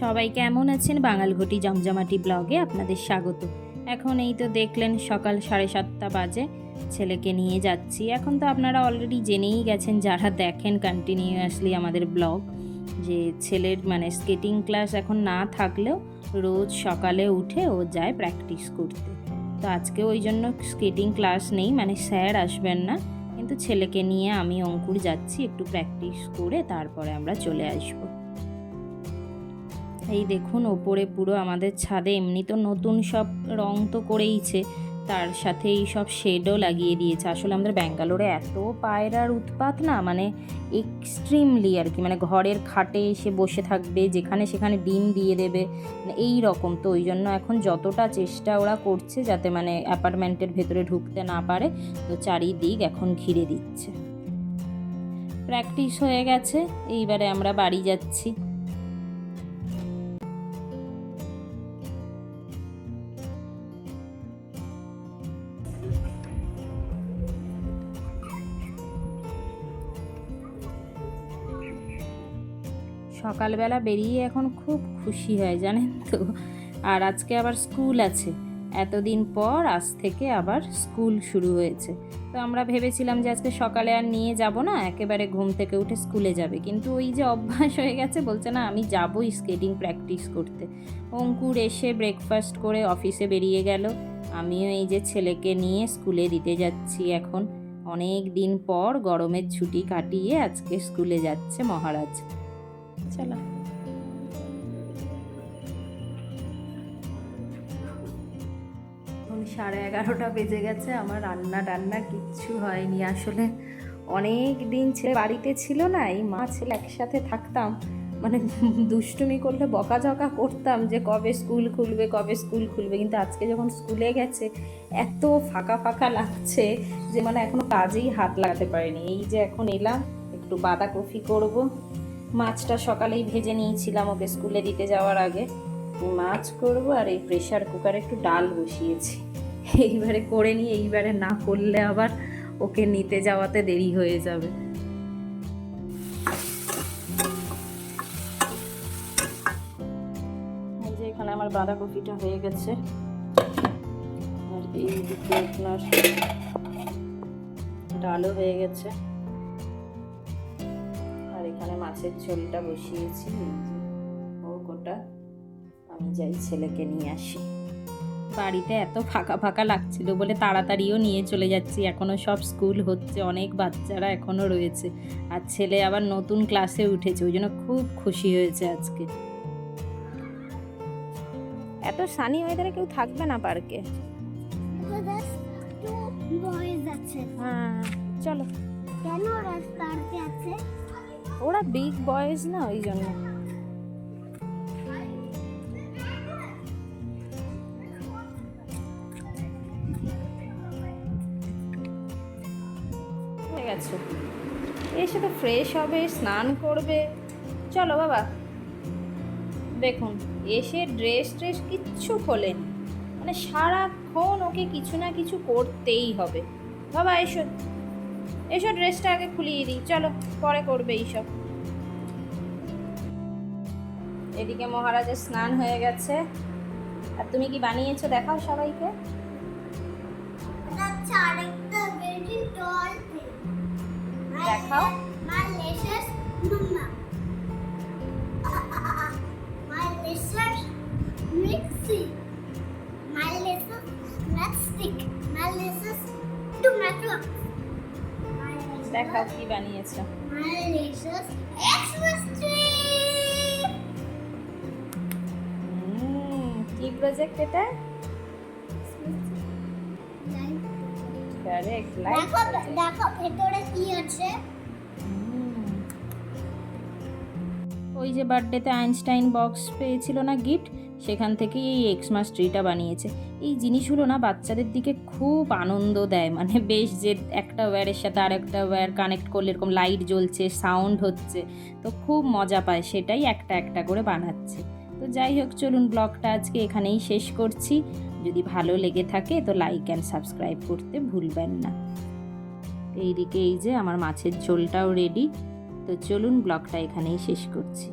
সবাই কেমন আছেন? বাঙালঘটি জমজমাটি ব্লগে আপনাদের স্বাগত। এখন এই তো দেখলেন সকাল সাড়ে সাতটা বাজে, ছেলেকে নিয়ে যাচ্ছি। এখন তো আপনারা অলরেডি জেনেই গেছেন, যারা দেখেন কন্টিনিউয়াসলি আমাদের ব্লগ, যে ছেলের মানে স্কেটিং ক্লাস এখন না থাকলেও রোজ সকালে উঠে ও যায় প্র্যাকটিস করতে। তো আজকে ওই জন্য স্কেটিং ক্লাস নেই মানে স্যার আসবেন না, কিন্তু ছেলেকে নিয়ে আমি অঙ্কুর যাচ্ছি, একটু প্র্যাকটিস করে তারপরে আমরা চলে আসব। এই দেখুন, ওপরে পুরো আমাদের ছাদে এমনি তো নতুন সব রং তো করেইছে। তার সাথে এই সব শেডও লাগিয়ে দিয়েছে। আসলে আমাদের ব্যাঙ্গালোরে এত পায়রার উৎপাত না মানে এক্সট্রিমলি আর কি। মানে ঘরের খাটে এসে বসে থাকবে, যেখানে সেখানে ডিম দিয়ে দেবে মানে এই রকম। তো ওই জন্য এখন যতটা চেষ্টা ওরা করছে যাতে মানে অ্যাপার্টমেন্টের ভেতরে ঢুকতে না পারে, তো চারিদিক এখন ঘিরে দিচ্ছে। প্র্যাকটিস হয়ে গেছে, এইবারে আমরা বাড়ি যাচ্ছি। সকালবেলা বেরিয়ে এখন খুব খুশি হয়, জানেন তো। আর আজকে আবার স্কুল আছে। এতদিন পর আজ থেকে আবার স্কুল শুরু হয়েছে। তো আমরা ভেবেছিলাম যে আজকে সকালে আর নিয়ে যাব না, একেবারে ঘুম থেকে উঠে স্কুলে যাবে। কিন্তু ওই যে অভ্যাস হয়ে গেছে, বলছে না, আমি যাবই স্কেটিং প্র্যাকটিস করতে। অঙ্কুর এসে ব্রেকফাস্ট করে অফিসে বেরিয়ে গেল। আমিও এই যে ছেলেকে নিয়ে স্কুলে দিতে যাচ্ছি এখন। অনেক দিন পর গরমের ছুটি কাটিয়ে আজকে স্কুলে যাচ্ছে মহারাজ। চলো। সাড়ে এগারোটা বেজে গেছে, আমার রান্না টান্না কিচ্ছু হয়নি। আসলে অনেক দিন ছেলে বাড়িতে ছিল না, এই মা ছেলে একসাথে থাকতাম। মানে দুষ্টুমি করলে বকাঝকা করতাম যে কবে স্কুল খুলবে, কবে স্কুল খুলবে। কিন্তু আজকে যখন স্কুলে গেছে, এত ফাঁকা ফাঁকা লাগছে যে মানে এখনও কাজেই হাত লাগাতে পারিনি। এই যে এখন এলাম, একটু বাঁধাকপি করব। মাছটা সকালেই ভেজে নিয়েছিলাম ওকে স্কুলে দিতে যাওয়ার আগে। এই মাছ করব আর এই প্রেশার কুকারে একটু ডাল বসিয়েছি। এইবারে করে নিই এইবারে না করলে আবার ওকে নিতে যাওয়াতে দেরি হয়ে যাবে। যে এখানে আমার বাঁধাকপিটা হয়ে গেছে। আর এইদিকে আপনার ডালও হয়ে গেছে। এখানে মাছের ঝোলটা বসিয়েছি। ও গোটা আমি যাই ছেলেকে নিয়ে আসি। বাড়িতে এত ফাঁকা ফাঁকা লাগছিল বলে তাড়াতাড়িও নিয়ে চলে যাচ্ছি। এখনও সব স্কুল হচ্ছে অনেক বাচ্চারা এখনও রয়েছে। আর ছেলে আবার নতুন ক্লাসে উঠেছে ওই জন্য খুব খুশি হয়েছে আজকে। এত সানি ওয়েদারে কেউ থাকবে না পার্কে? হ্যাঁ চলো। কেন পার্কে আছে ওরা বিগ বয়েজ না ওই জন্য এসে তো ফ্রেশ হবে, স্নান করবে। চলো বাবা। দেখুন, এসে ড্রেস ট্রেস কিচ্ছু খোলেনি। মানে সারাক্ষণ ওকে কিছু না কিছু করতেই হবে। বাবা, এসো। এসো ড্রেসটা আগে খুলিয়ে দিই চলো পরে করবে এইসব। এদিকে মহারাজের স্নান হয়ে গেছে। আর তুমি কি বানিয়েছো? দেখাও সবাইকে। দেখাও। লেসাস মিক্সি। দেখাও কি বানিয়েছো। কি প্রজেক্ট এটা? কারেক্ট লাইট দেখো দেখো ভেতরে কি আছে? ওই যে বার্থডেতে আইনস্টাইন বক্স পেয়েছিল না গিফট সেখান থেকেই এই এক্সমাস ট্রিটা বানিয়েছে। এই জিনিসগুলো না বাচ্চাদের দিকে খুব আনন্দ দেয়। মানে বেশ যে একটা ওয়্যারের সাথে আর একটা ওয়্যার কানেক্ট করলে এরকম লাইট জ্বলছে সাউন্ড হচ্ছে, তো খুব মজা পায়। সেটাই একটা একটা করে বানাচ্ছে। তো যাই হোক, চলুন ব্লগটা আজকে এখানেই শেষ করছি। যদি ভালো লেগে থাকে তো লাইক অ্যান্ড সাবস্ক্রাইব করতে ভুলবেন না। এইদিকে এই যে আমার মাছের ঝোলটাও রেডি তো চলুন ব্লগটা এখানেই শেষ করছি।